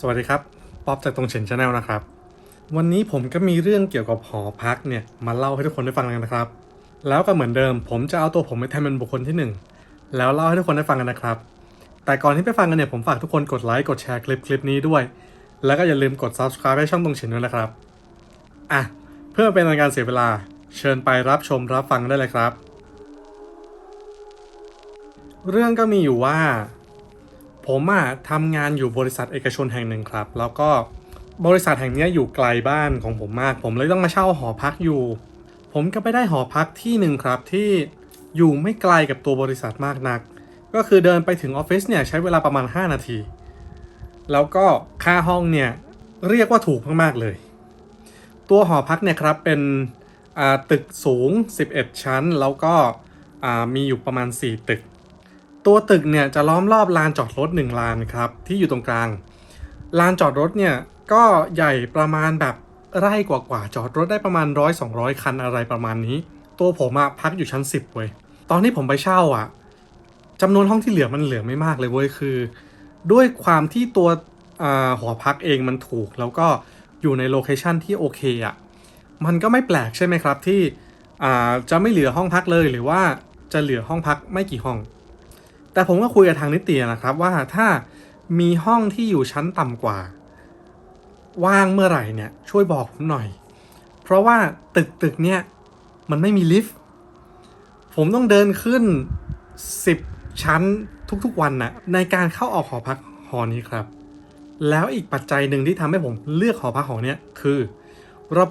สวัสดีครับ ป๊อบจากตรงเฉินชาแนลนะครับ วันนี้ผมก็มีเรื่องเกี่ยวกับหอพักเนี่ย มาเล่าให้ทุกคนได้ฟังกันนะครับ แล้วก็เหมือนเดิม ผมจะเอาตัวผมไปแทนเป็นบุคคลที่หนึ่งแล้วเล่าให้ทุกคนได้ฟังกันนะครับ แต่ก่อนที่ไปฟังกันเนี่ยผมฝากทุกคนกดไลค์กดแชร์คลิปคลิปนี้ด้วย แล้วก็อย่าลืมกด subscribe ให้ช่องตรงเฉินด้วยนะครับอะเพื่อเป็นการเสียเวลา เชิญไปรับชมรับฟังได้เลยครับ เรื่องก็มีอยู่ว่า ผมอะทำงานอยู่บริษัทเอกชนแห่งหนึ่งครับ แล้วก็บริษัทแห่งนี้อยู่ไกลบ้านของผมมาก ผมเลยต้องมาเช่าหอพักอยู่ ผมก็ไปได้หอพักที่หนึ่งครับที่อยู่ไม่ไกลกับตัวบริษัทมากนัก ก็คือเดินไปถึงออฟฟิศเนี่ยใช้เวลาประมาณ 5 นาที แล้วก็ค่าห้องเนี่ยเรียกว่าถูกมากๆเลย ตัวหอพักเนี่ยครับเป็นตึกสูง 11 ชั้น แล้วก็มีอยู่ประมาณ 4 ตึก ตัวตึกเนี่ยจะล้อมรอบลานจอดรถหนึ่งลานครับที่อยู่ตรงกลาง ลานจอดรถเนี่ยก็ใหญ่ประมาณแบบไร่กว่าๆจอดรถได้ประมาณร้อยสองร้อยคันอะไรประมาณนี้ ตัวผมอะพักอยู่ชั้น 10เว้ยตอนที่ผมไปเช่าอะจำนวนห้องที่เหลือมันเหลือไม่มากเลยเว้ยคือ ด้วยความที่ตัวหอพักเองมันถูก แล้วก็อยู่ในโลเคชันที่โอเคอะมันก็ไม่แปลกใช่ไหมครับที่จะไม่เหลือห้องพักเลยหรือว่าจะเหลือห้องพักไม่กี่ห้อง แต่ผมก็คุยกับทางนิตินะครับว่าถ้ามีห้องที่อยู่ชั้นต่ำกว่า ว่างเมื่อไหร่เนี่ยช่วยบอกผมหน่อย เพราะว่าตึกตึกเนี่ยมันไม่มีลิฟต์ผมต้องเดินขึ้น 10 ชั้นทุกๆวันนะในการเข้าออกหอพักหอนี้ครับ แล้วอีกปัจจัยหนึ่งที่ทำให้ผมเลือกหอพักหอเนี้ยคือ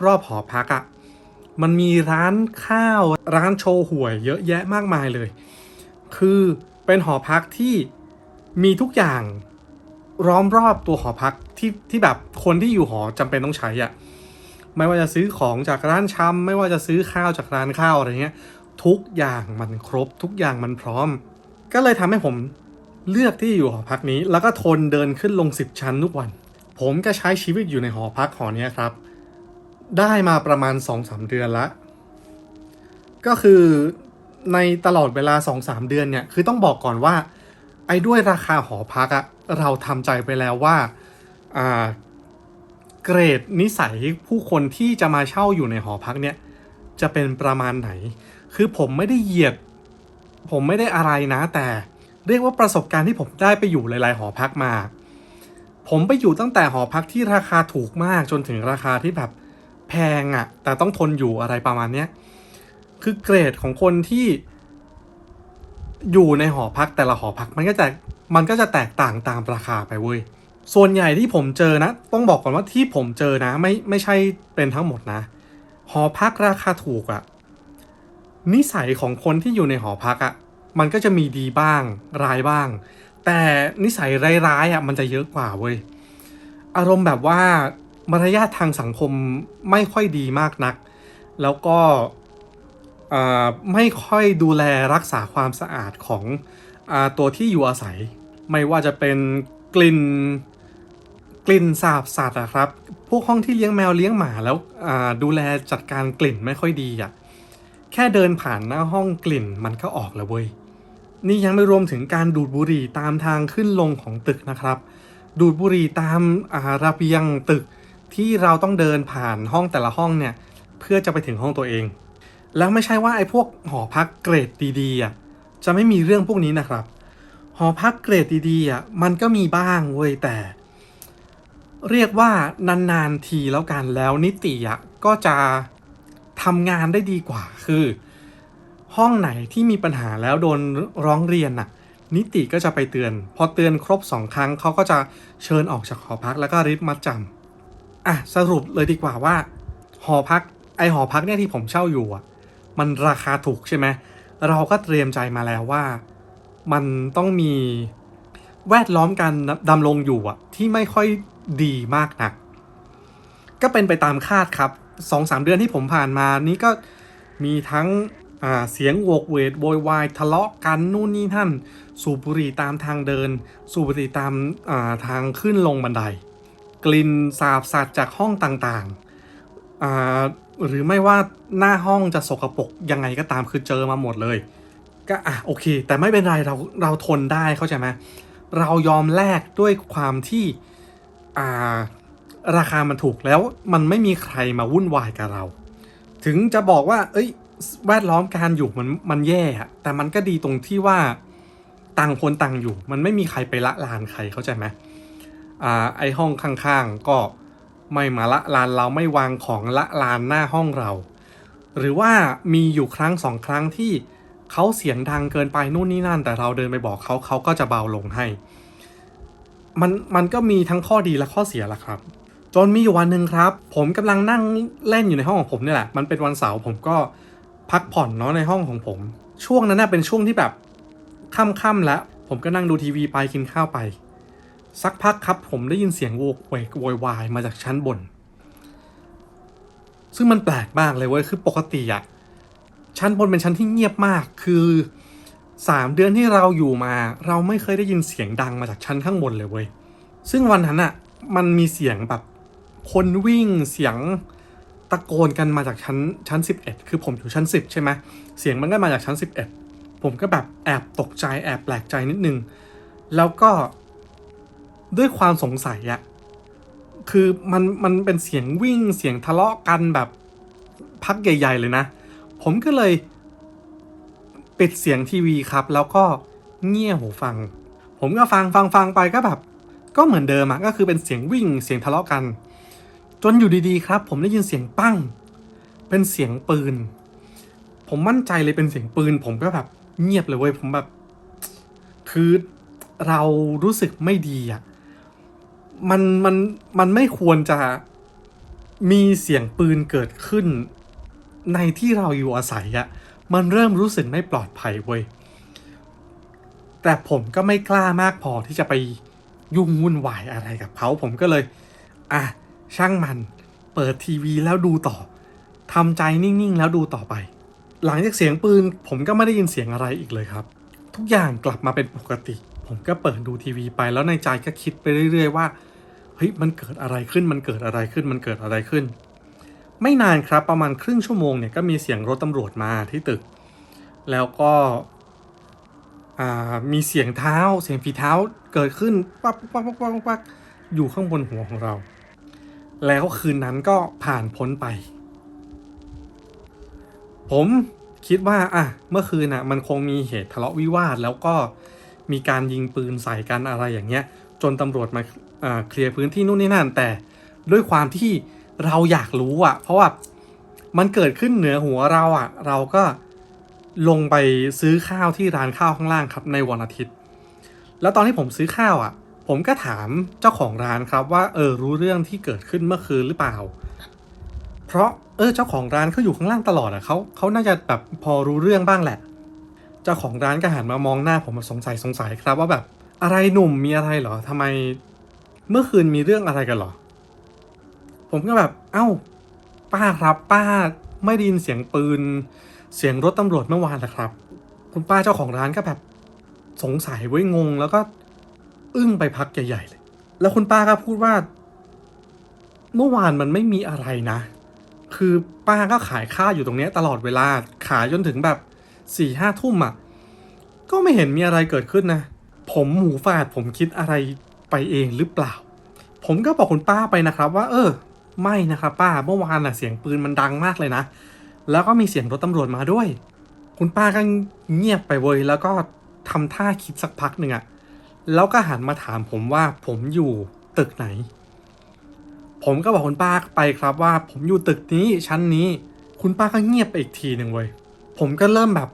รอบๆหอพักอะ่ะมันมีร้านข้าวร้านโชว์หวยเยอะแยะมากมายเลย คือ เป็นหอพักที่มีทุกอย่างล้อมรอบตัวหอพักที่ที่แบบคนที่อยู่หอจำเป็นต้องใช้อะไม่ว่าจะซื้อของจากร้านชำไม่ว่าจะซื้อข้าวจากร้านข้าวอะไรเงี้ย ทุกอย่างมันครบ ทุกอย่างมันพร้อม ก็เลยทำให้ผมเลือกที่อยู่หอพักนี้ แล้วก็ทนเดินขึ้นลง 10 ชั้นทุกวัน ผมก็ใช้ชีวิตอยู่ในหอพักหอเนี้ยครับ ได้มาประมาณ 2-3 เดือนละ ก็คือ ในตลอดเวลา 2-3 เดือนเนี่ย คือต้องบอกก่อนว่า ไอ้ด้วยราคาหอพักอะเราทำใจไปแล้วว่าอ่าเกรดนิสัยผู้คนที่จะมาเช่าอยู่ในหอพักเนี่ยจะเป็นประมาณไหน คือผมไม่ได้เหยียด ผมไม่ได้อะไรนะ แต่เรียกว่าประสบการณ์ที่ผมได้ไปอยู่หลายๆหอพักมา ผมไปอยู่ตั้งแต่หอพักที่ราคาถูกมากจนถึงราคาที่แบบแพงอะ่ะ แต่ต้องทนอยู่อะไรประมาณเนี้ย คือเกรดของคนที่อยู่ในหอพักแต่ละหอพักมันก็จะมันก็จะแตกต่างตามราคาไปเว้ย ส่วนใหญ่ที่ผมเจอนะ ต้องบอกก่อนว่าที่ผมเจอนะ ไม่ไม่ใช่เป็นทั้งหมดนะ หอพักราคาถูกอะนิสัยของคนที่อยู่ในหอพักอะมันก็จะมีดีบ้างร้ายบ้าง แต่นิสัยร้ายๆอะมันจะเยอะกว่าเว้ยอารมณ์แบบว่ามารยาททางสังคมไม่ค่อยดีมากนัก แล้วก็ ไม่ค่อยดูแลรักษาความสะอาดของอตัวที่อยู่อาศัย ไม่ว่าจะเป็นกลิ่นกลิ่นสาบสัตว์อะครับ พวกห้องที่เลี้ยงแมวเลี้ยงหมาแล้วดูแลจัดการกลิ่นไม่ค่อยดีอะแค่เดินผ่านหน้าห้องกลิ่นมันก็ออกแล้วเว้ย นี่ยังไม่รวมถึงการดูดบุหรี่ตามทางขึ้นลงของตึกนะครับ ดูดบุหรี่ตามอาระเบียงตึกที่เราต้องเดินผ่านห้องแต่ละห้องเนี่ย เพื่อจะไปถึงห้องตัวเอง แล้วไม่ใช่ว่าไอ้พวกหอพักเกรดดีๆอะจะไม่มีเรื่องพวกนี้นะครับ หอพักเกรดดีๆอะมันก็มีบ้างเว้ยแต่ เรียกว่านานๆทีแล้วกันแล้วนิติอะก็จะทำงานได้ดีกว่าคือ ห้องไหนที่มีปัญหาแล้วโดนร้องเรียนน่ะ นิติก็จะไปเตือน พอเตือนครบสองครั้งเขาก็จะเชิญออกจากหอพักแล้วก็ริบมัดจำอะสรุปเลยดีกว่าว่า หอพักไอหอพักเนี่ยที่ผมเช่าอยู่อะ มันราคาถูกใช่ไหมเราก็เตรียมใจมาแล้วว่ามันต้องมีแวดล้อมการดำรงอยู่อะที่ไม่ค่อยดีมากนัก ก็เป็นไปตามคาดครับสองสามเดือนที่ผมผ่านมานี้ก็มีทั้งเสียงโวกเวกโวยวายทะเลาะกันนู่นนี่นั่น สูบบุหรี่ตามทางเดิน สูบบุหรี่ตามาทางขึ้นลงบันได กลิ่นสาบสัตว์จากห้องต่างๆอ่า หรือไม่ว่าหน้าห้องจะสกปรกยังไงก็ตามคือเจอมาหมดเลย ก็อะโอเค แต่ไม่เป็นไรเราเราทนได้เข้าใจไหมเรายอมแลกด้วยความที่อ่าราคามันถูกแล้วมันไม่มีใครมาวุ่นวายกับเรา ถึงจะบอกว่า เอ้ย แวดล้อมการอยู่มันมันแย่อะแต่มันก็ดีตรงที่ว่าต่างคนต่างอยู่ มันไม่มีใครไปละลานใครเข้าใจไหมอ่าไอห้องข้างๆก็ ไม่มาละลานเราไม่วางของละลานหน้าห้องเรา หรือว่ามีอยู่ครั้งสองครั้งที่เขาเสียงดังเกินไปนู่นนี่นั่น แต่เราเดินไปบอกเขาเขาก็จะเบาลงให้ มันมันก็มีทั้งข้อดีและข้อเสียละครับ จนมีอยู่วันหนึ่งครับ ผมกำลังนั่งเล่นอยู่ในห้องของผมเนี่ยแหละ มันเป็นวันเสาร์ผมก็พักผ่อนเนาะในห้องของผม ช่วงนั้นเป็นช่วงที่แบบค่ำๆแล้ว ผมก็นั่งดูทีวีไปกินข้าวไป สักพักครับผมได้ยินเสียงโวกเวกโวยวายมาจากชั้นบน ซึ่งมันแปลกมากเลยเว้ยคือปกติอะชั้นบนเป็นชั้นที่เงียบมากคือสามเดือนที่เราอยู่มา เราไม่เคยได้ยินเสียงดังมาจากชั้นข้างบนเลยเว้ยซึ่งวันนั้นอะมันมีเสียงแบบคนวิ่งเสียงตะโกนกันมาจากชั้นชั้น 11 คือผมอยู่ชั้น 10 ใช่ไหมเสียงมันก็มาจากชั้น 11 ผมก็แบบแอบตกใจแอบแปลกใจนิดนึง แล้วก็ ด้วยความสงสัยอะคือมันมันเป็นเสียงวิ่งเสียงทะเลาะกันแบบพักใหญ่ ๆ เลยนะ ผมก็เลยปิดเสียงทีวีครับ แล้วก็เงี่ยหูฟัง ผมก็ฟังฟังฟังไปก็แบบ ก็เหมือนเดิมอะก็คือเป็นเสียงวิ่งเสียงทะเลาะกัน จนอยู่ดีๆครับ ผมได้ยินเสียงปั้ง เป็นเสียงปืน ผมมั่นใจเลยเป็นเสียงปืน ผมก็แบบเงียบเลยเว้ยผมแบบ คือเรารู้สึกไม่ดีอะ มันมันมันไม่ควรจะมีเสียงปืนเกิดขึ้น ในที่เราอยู่อาศัยอะมันเริ่มรู้สึกไม่ปลอดภัยเว้ยแต่ผมก็ไม่กล้ามากพอที่จะไปยุ่งวุ่นวายอะไรกับเขาผมก็เลย อะ ช่างมันเปิดทีวีแล้วดูต่อทำใจนิ่งๆ แล้วดูต่อไป หลังจากเสียงปืน ผมก็ไม่ได้ยินเสียงอะไรอีกเลยครับ ทุกอย่างกลับมาเป็นปกติ ผมก็เปิดดูทีวีไปแล้วในใจก็คิดไปเรื่อย ๆ ว่าเฮ้ยมันเกิดอะไรขึ้นมันเกิดอะไรขึ้นมันเกิดอะไรขึ้น ไม่นานครับประมาณครึ่งชั่วโมงเนี่ยก็มีเสียงรถตำรวจมาที่ตึก แล้วก็มีเสียงเท้าเสียงฝีเท้าเกิดขึ้นปั๊บปั๊บปั๊บปั๊บปั๊บอยู่ข้างบนหัวของเรา แล้วคืนนั้นก็ผ่านพ้นไป ผมคิดว่าอะเมื่อคืนน่ะมันคงมีเหตุทะเลาะวิวาทแล้วก็ มีการยิงปืนใส่กันอะไรอย่างเงี้ย จนตำรวจมาเคลียร์พื้นที่นู่นนี่นั่น แต่ด้วยความที่เราอยากรู้อะเพราะว่ามันเกิดขึ้นเหนือหัวเราอะเราก็ลงไปซื้อข้าวที่ร้านข้าวข้างล่างครับในวันอาทิตย์ แล้วตอนที่ผมซื้อข้าวอะผมก็ถามเจ้าของร้านครับว่าเออรู้เรื่องที่เกิดขึ้นเมื่อคืนหรือเปล่า เพราะเออเจ้าของร้านเขาอยู่ข้างล่างตลอดอะเขาเขาน่าจะแบบพอรู้เรื่องบ้างแหละ เจ้าของร้านก็หันมามองหน้าผมมาสงสัยสงสัยครับว่าแบบอะไรหนุ่มมีอะไรเหรอทำไมเมื่อคืนมีเรื่องอะไรกันเหรอ ผมก็แบบ เอ้า ป้าครับ ป้าไม่ได้ยินเสียงปืน เสียงรถตำรวจเมื่อวานเหรอครับ คุณป้าเจ้าของร้านก็แบบสงสัยไว้ยงง แล้วก็ อึ้งไปพักใหญ่ๆเลย แล้วคุณป้าก็พูดว่า เมื่อวานมันไม่มีอะไรนะ คือป้าก็ขายข้าวอยู่ตรงเนี้ยตลอดเวลา ขายจนถึงแบบ สี่ห้าทุ่มอะ ก็ไม่เห็นมีอะไรเกิดขึ้นนะ ผมหมูฝาดผมคิดอะไรไปเองหรือเปล่า ผมก็บอกคุณป้าไปนะครับ ว่า เออ ไม่นะครับป้าเมื่อวานน่ะเสียงปืนมันดังมากเลยนะ แล้วก็มีเสียงรถตำรวจมาด้วย คุณป้าก็เงียบไปเว้ยแล้วก็ทำท่าคิดสักพักหนึ่งอะแล้วก็หันมาถามผมว่าผมอยู่ตึกไหน ผมก็บอกคุณป้าไปครับว่า ผมอยู่ตึกนี้ชั้นนี้ คุณป้าก็เงียบไปอีกทีหนึ่งเว้ยผมก็เริ่มแบบ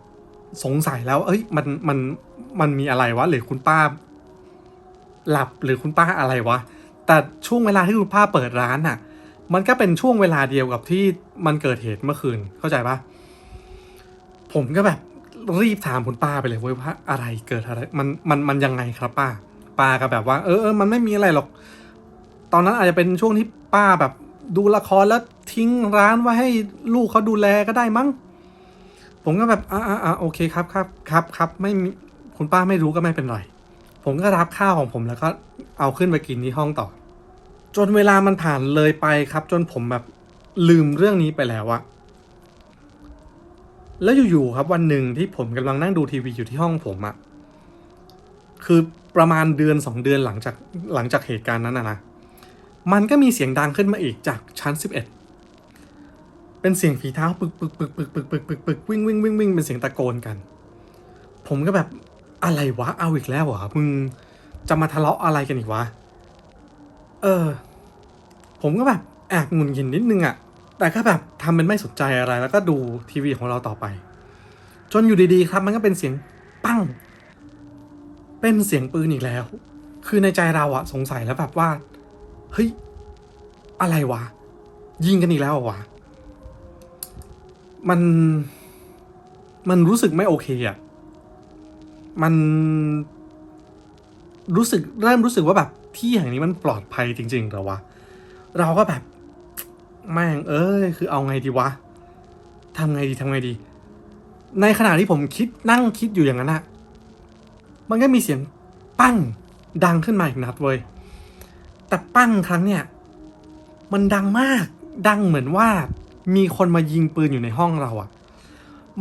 สงสัยแล้ว เอ้ย มัน มัน มันมีอะไรวะ หรือคุณป้า หลับ หรือคุณป้าอะไรวะ แต่ช่วงเวลาที่คุณป้าเปิดร้านน่ะ มันก็เป็นช่วงเวลาเดียวกับที่มันเกิดเหตุเมื่อคืน เข้าใจปะผมก็แบบรีบถามคุณป้าไปเลยเว้ยว่าอะไรเกิดอะไร มัน มัน มันยังไงครับป้า ป้าก็แบบว่า เออเออมันไม่มีอะไรหรอก ตอนนั้นอาจจะเป็นช่วงที่ป้าแบบดูละครแล้วทิ้งร้านไว้ให้ลูกเขาดูแลก็ได้มั้ง ผมก็แบบอ่าอ่าโอเคครับครับครับครับไม่คุณป้าไม่รู้ก็ไม่เป็นไร ผมก็รับข้าวของผมแล้วก็เอาขึ้นไปกินที่ห้องต่อ จนเวลามันผ่านเลยไปครับ จนผมแบบลืมเรื่องนี้ไปแล้วอะแล้วอยู่ๆครับวันหนึ่งที่ผมกำลังนั่งดูทีวีอยู่ที่ห้องผมอะคือประมาณเดือนสองเดือนหลังจากหลังจากเหตุการณ์นั้นนะนะมันก็มีเสียงดังขึ้นมาอีกจากชั้น11เเป็นเสียงฝีเท้าปึกปึกปึกปึกปึกปึกปึกปึกวิ่งวิ่งวิ่งวิ่งเป็นเสียงตะโกนกัน ผมก็แบบอะไรวะเอาอีกแล้วเหรอมึงจะมาทะเลาะอะไรกันอีกวะ เออ ผมก็แบบแอบงุนงินนิดนึงอะแต่ก็แบบทำเป็นไม่สนใจอะไร แล้วก็ดูทีวีของเราต่อไป จนอยู่ดีๆครับ มันก็เป็นเสียงปั้ง เป็นเสียงปืนอีกแล้ว คือในใจเราอะสงสัยแล้วแบบว่า เฮ้ย อะไรวะ ยิงกันอีกแล้ววะ มันมันรู้สึกไม่โอเคอะมันรู้สึกเริ่มรู้สึกว่าแบบที่แห่งนี้มันปลอดภัยจริงๆหรอวะ เราก็แบบ แม่งเอ้ยคือเอาไงดีวะทำไงดีทำไงดี ในขณะที่ผมคิดนั่งคิดอยู่อย่างนั้นอะมันก็มีเสียงปั้งดังขึ้นมาอีกนัดเว้ย แต่ปั้งครั้งเนี่ย มันดังมาก ดังเหมือนว่า มีคนมายิงปืนอยู่ในห้องเราอะ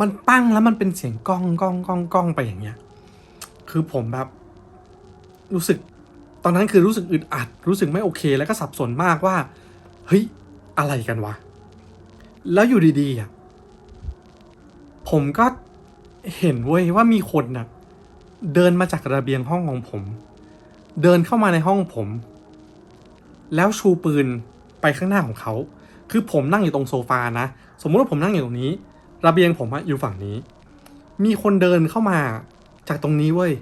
มันปั้งแล้วมันเป็นเสียงก้องก้องก้องก้องไปอย่างเงี้ย คือผมแบบ รู้สึก ตอนนั้นคือรู้สึกอึดอัด รู้สึกไม่โอเค แล้วก็สับสนมากว่า เฮ้ย อะไรกันวะ แล้วอยู่ดีๆอะ ผมก็เห็นเว้ยว่ามีคนน่ะ เดินมาจากระเบียงห้องของผม เดินเข้ามาในห้องผม แล้วชูปืนไปข้างหน้าของเขา คือผมนั่งอยู่ตรงโซฟานะ สมมุติว่าผมนั่งอยู่ตรงนี้ ระเบียงผมอะอยู่ฝั่งนี้ มีคนเดินเข้ามาจากตรงนี้เว้ย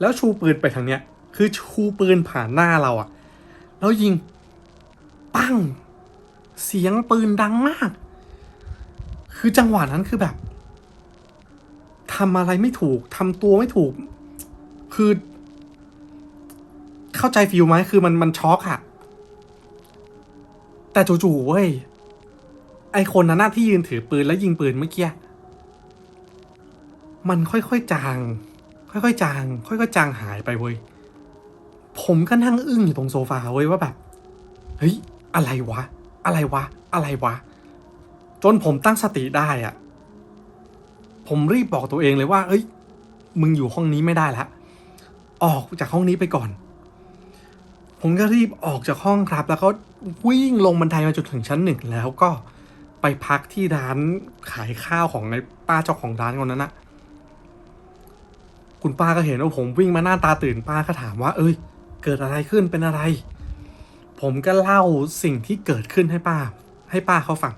แล้วชูปืนไปทางเนี้ย คือชูปืนผ่านหน้าเราอะแล้วยิง ปั้ง เสียงปืนดังมาก คือจังหวะนั้นคือแบบทำอะไรไม่ถูกทำตัวไม่ถูก คือ เข้าใจฟิลไหมคือมันมันช็อกอะ แต่จู่ๆเว้ย ไอคนนั้นน่ะที่ยืนถือปืนแล้วยิงปืนเมื่อกี้ มันค่อยๆจาง ค่อยๆจาง ค่อยๆจางหายไปเว้ย ผมก็นั่งอึ้งอยู่ตรงโซฟาเว้ยว่าแบบ เฮ้ย อะไรวะ อะไรวะ อะไรวะ จนผมตั้งสติได้อะ ผมรีบบอกตัวเองเลยว่า เอ้ย มึงอยู่ห้องนี้ไม่ได้ละ ออกจากห้องนี้ไปก่อน ผมก็รีบออกจากห้องครับแล้วก็ วิ่งลงบันไดมาจนถึงชั้นหนึ่งแล้วก็ไปพักที่ร้านขายข้าวของในป้าเจ้าของร้านคนนั้นนะคุณป้าก็เห็นว่าผมวิ่งมาหน้าตาตื่นป้าก็ถามว่า เอ้ย เกิดอะไรขึ้นเป็นอะไร ผมก็เล่าสิ่งที่เกิดขึ้นให้ป้า ให้ป้าเขาฟัง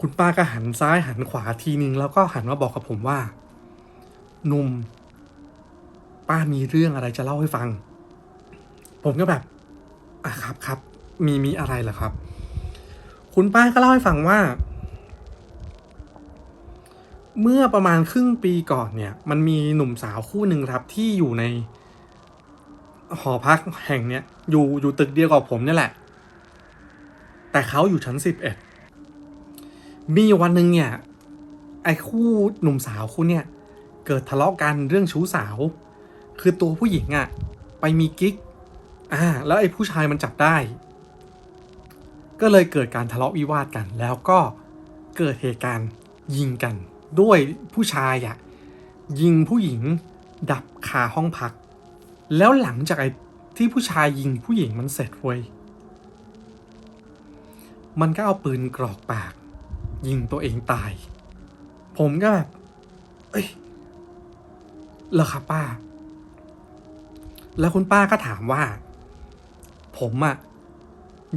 คุณป้าก็หันซ้ายหันขวาทีนึงแล้วก็หันมาบอกกับผมว่าหนุ่มป้ามีเรื่องอะไรจะเล่าให้ฟัง ผมก็แบบ อะครับครับ มีมีอะไรเหรอครับ คุณป้าก็เล่าให้ฟังว่า เมื่อประมาณครึ่งปีก่อนเนี่ย มันมีหนุ่มสาวคู่หนึ่งครับ ที่อยู่ใน หอพักแห่งเนี้ยอยู่อยู่ตึกเดียวกับผมเนี่ยแหละ แต่เขาอยู่ชั้นสิบเอ็ดมีวันหนึ่งเนี่ย ไอ้คู่หนุ่มสาวคู่เนี่ย เกิดทะเลาะกันเรื่องชู้สาว คือตัวผู้หญิงอะ่ะ ไปมีกิ๊ก อ่า แล้วไอ้ผู้ชายมันจับได้ ก็เลยเกิดการทะเลาะวิวาทกัน แล้วก็เกิดเหตุการณ์ยิงกัน ด้วยผู้ชายอะยิงผู้หญิงดับคาห้องพัก แล้วหลังจากไอ้ที่ผู้ชายยิงผู้หญิงมันเสร็จเว้ยมันก็เอาปืนกรอกปาก ยิงตัวเองตาย ผมก็แบบเอ้ยเหรอครับป้า แล้วคุณป้าก็ถามว่า ผมอะ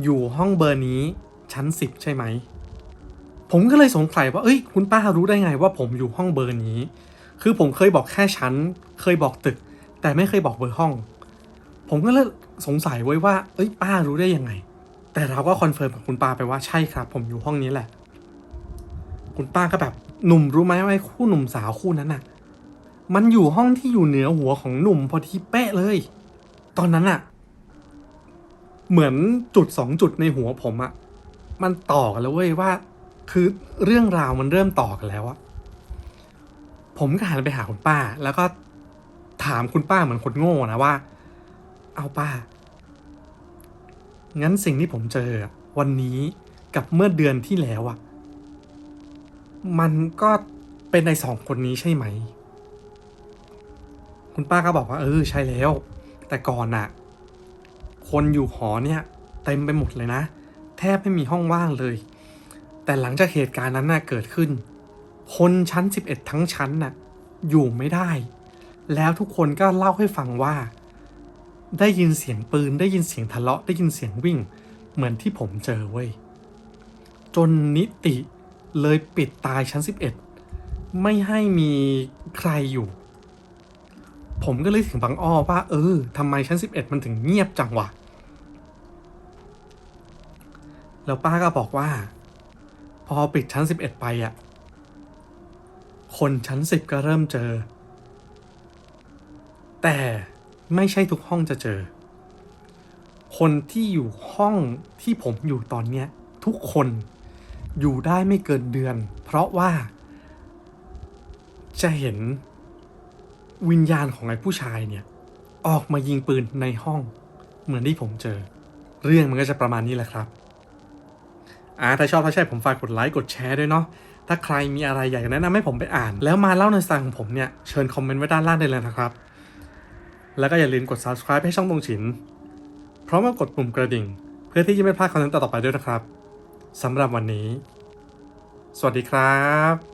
อยู่ห้องเบอร์นี้ชั้นสิบใช่ไหม ผมก็เลยสงสัยว่า เอ้ย คุณป้ารู้ได้ไงว่าผมอยู่ห้องเบอร์นี้ คือผมเคยบอกแค่ชั้น เคยบอกตึก แต่ไม่เคยบอกเบอร์ห้อง ผมก็เลยสงสัยไว้ว่า เอ้ย ป้ารู้ได้ยังไง แต่เราก็คอนเฟิร์มกับคุณป้าไปว่าใช่ครับ ผมอยู่ห้องนี้แหละ คุณป้าก็แบบ หนุ่มรู้ไหมว่าคู่หนุ่มสาวคู่นั้นน่ะ มันอยู่ห้องที่อยู่เหนือหัวของหนุ่มพอดีเป๊ะเลย ตอนนั้นอะ เหมือนจุดสองจุดในหัวผมอะมันต่อกันแล้วเว้ยว่า คือเรื่องราวมันเริ่มต่อกันแล้วอะผมก็หันไปหาคุณป้า แล้วก็ถามคุณป้าเหมือนคนโง่นะว่า เอาป้า งั้นสิ่งที่ผมเจอวันนี้กับเมื่อเดือนที่แล้วอะมันก็เป็นในสองคนนี้ใช่ไหม คุณป้าก็บอกว่า เออใช่แล้ว แต่ก่อนน่ะ คนอยู่หอเนี่ยเต็มไปหมดเลยนะ แทบไม่มีห้องว่างเลย แต่หลังจากเหตุการณ์นั้นน่ะเกิดขึ้น คนชั้น 11 ทั้งชั้นน่ะอยู่ไม่ได้ แล้วทุกคนก็เล่าให้ฟังว่า ได้ยินเสียงปืนได้ยินเสียงทะเลาะได้ยินเสียงวิ่ง เหมือนที่ผมเจอเว้ยจนนิติเลยปิดตายชั้น 11 ไม่ให้มีใครอยู่ ผมก็เลยถึงบางอ้อว่า เออทำไมชั้น 11 มันถึงเงียบจังวะ แล้วป้าก็บอกว่า พอปิดชั้น 11 ไปอะ คนชั้น 10 ก็เริ่มเจอ แต่ไม่ใช่ทุกห้องจะเจอ คนที่อยู่ห้องที่ผมอยู่ตอนเนี้ย ทุกคนอยู่ได้ไม่เกินเดือน เพราะว่า จะเห็นวิญญาณของไอ้ผู้ชายเนี่ย ออกมายิงปืนในห้อง เหมือนที่ผมเจอ เรื่องมันก็จะประมาณนี้แหละครับ อ่าถ้าชอบถ้าใช่ผมฝากกดไลค์กดแชร์ด้วยเนาะถ้าใครมีอะไรอยากแนะนำให้ผมไปอ่าน แล้วมาเล่าในสไตล์ของผมเนี่ย เชิญคอมเมนต์ไว้ด้านล่างได้เลยนะครับ แล้วก็อย่าลืมกด subscribe ให้ช่องตรงฉิน พร้อมกับกดปุ่มกระดิ่ง เพื่อที่จะไม่พลาดคอนเทนต์ต่อๆไปด้วยนะครับสำหรับวันนี้ สวัสดีครับ